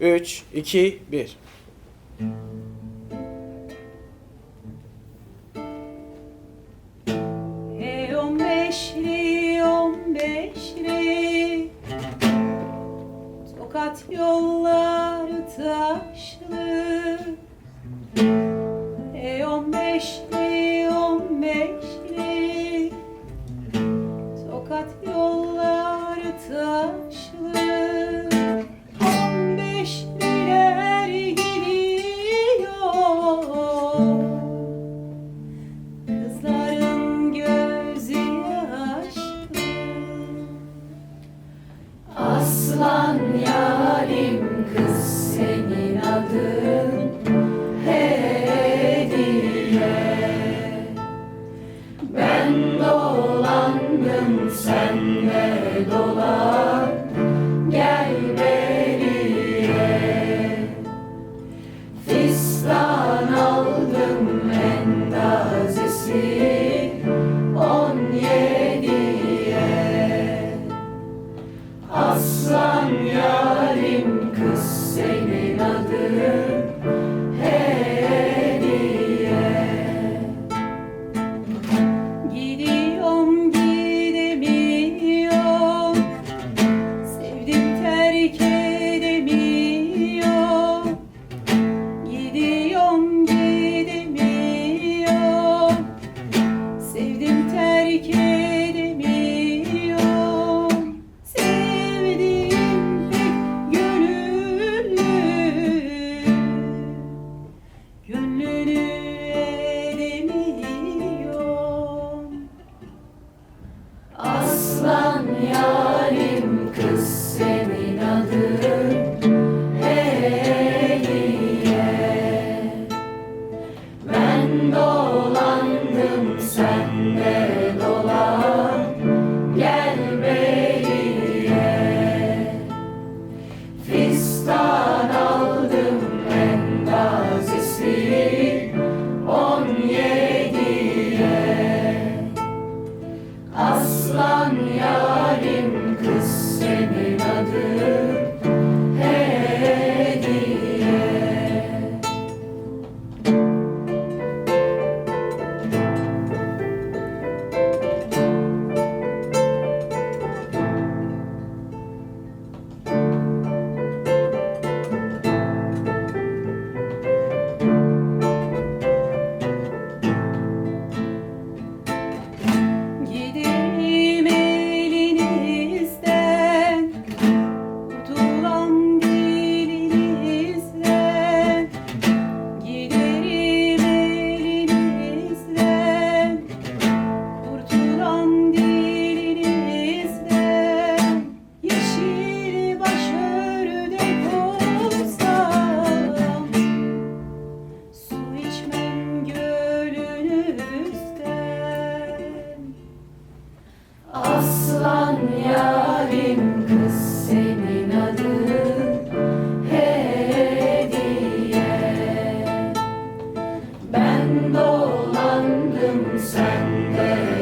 3, 2, 1. Hey on beşli, on beşli. Tokat yolları taşlı. Hey on beşli, on beşli. Tokat yolları taşlı On beşliler geliyor Kızların gözü yaşlı Aslan yarim kız senin adın. Hediye. Ben dolandım sen de dolan dolandım sende